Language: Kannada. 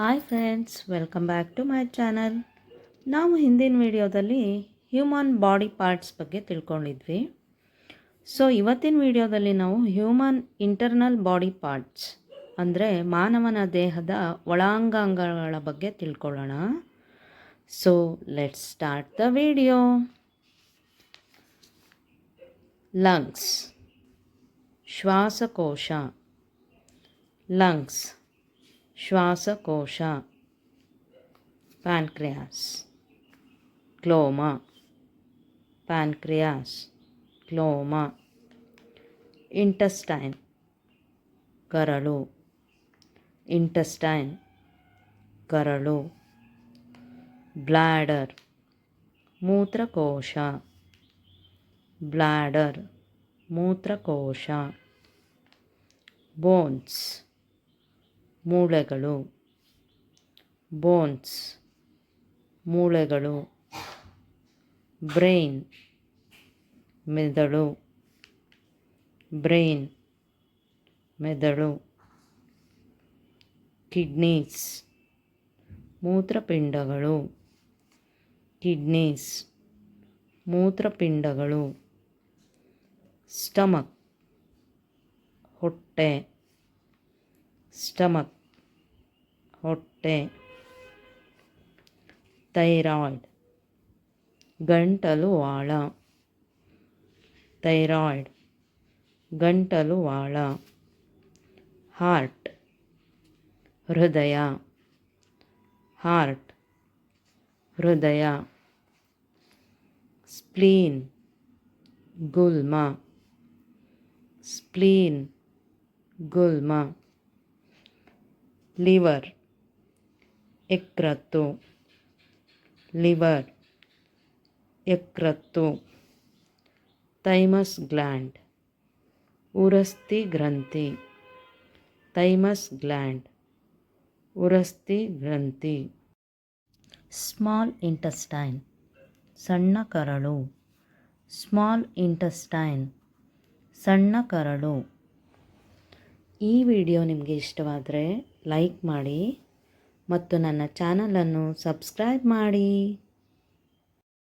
Hi friends, welcome back to my channel. ನಾವು ಹಿಂದಿನ ವಿಡಿಯೋದಲ್ಲಿ ಹ್ಯೂಮನ್ ಬಾಡಿ ಪಾರ್ಟ್ಸ್ ಬಗ್ಗೆ ತಿಳ್ಕೊಂಡಿದ್ವಿ. ಸೊ ಇವತ್ತಿನ ವಿಡಿಯೋದಲ್ಲಿ ನಾವು ಹ್ಯೂಮನ್ ಇಂಟರ್ನಲ್ ಬಾಡಿ ಪಾರ್ಟ್ಸ್, ಅಂದರೆ ಮಾನವನ ದೇಹದ ಒಳಾಂಗಾಂಗಗಳ ಬಗ್ಗೆ ತಿಳ್ಕೊಳ್ಳೋಣ. So let's start the video lungs ಶ್ವಾಸಕೋಶ ಲಂಗ್ಸ್ ಶ್ವಾಸಕೋಶ ಪ್ಯಾನ್ಕ್ರಿಯಾಸ್ ಕ್ಲೋಮ ಪ್ಯಾನ್ಕ್ರಿಯಾಸ್ ಕ್ಲೋಮ ಇಂಟಸ್ಟೈನ್ ಕರಳು ಇಂಟಸ್ಟೈನ್ ಕರಳು ಬ್ಲ್ಯಾಡರ್ ಮೂತ್ರಕೋಶ ಬ್ಲ್ಯಾಡರ್ ಮೂತ್ರಕೋಶ ಬೋನ್ಸ್ ಮೂಳೆಗಳು ಬೋನ್ಸ್ ಮೂಳೆಗಳು ಬ್ರೈನ್ ಮೆದುಳು ಬ್ರೈನ್ ಮೆದುಳು ಕಿಡ್ನೀಸ್ ಮೂತ್ರಪಿಂಡಗಳು ಕಿಡ್ನೀಸ್ ಮೂತ್ರಪಿಂಡಗಳು ಸ್ಟಮಕ್ ಹೊಟ್ಟೆ. ಸ್ಟಮಕ್ ಹೊಟ್ಟೆ ಥೈರಾಯ್ಡ್ ಗಂಟಲು ವಾಳ ಥೈರಾಯ್ಡ್ ಗಂಟಲು ವಾಳ ಹಾರ್ಟ್ ಹೃದಯ ಹಾರ್ಟ್ ಹೃದಯ ಸ್ಪ್ಲೀನ್ ಗುಲ್ಮ spleen ಗುಲ್ಮ liver ಯಕೃತ್ತು liver ಯಕೃತ್ತು thymus gland ಉರಸ್ತಿ ಗ್ರಂಥಿ ಥೈಮಸ್ ಗ್ಲ್ಯಾಂಡ್ ಉರಸ್ತಿ ಗ್ರಂಥಿ ಸ್ಮಾಲ್ ಇಂಟಸ್ಟೈನ್ ಸಣ್ಣ ಕರಳು ಸ್ಮಾಲ್ ಇಂಟಸ್ಟೈನ್ ಸಣ್ಣ ಕರಳು ಈ ವಿಡಿಯೋ ನಿಮಗೆ ಇಷ್ಟವಾದರೆ ಲೈಕ್ ಮಾಡಿ ಮತ್ತು ನನ್ನ ಚಾನಲನ್ನು ಸಬ್ಸ್ಕ್ರೈಬ್ ಮಾಡಿ.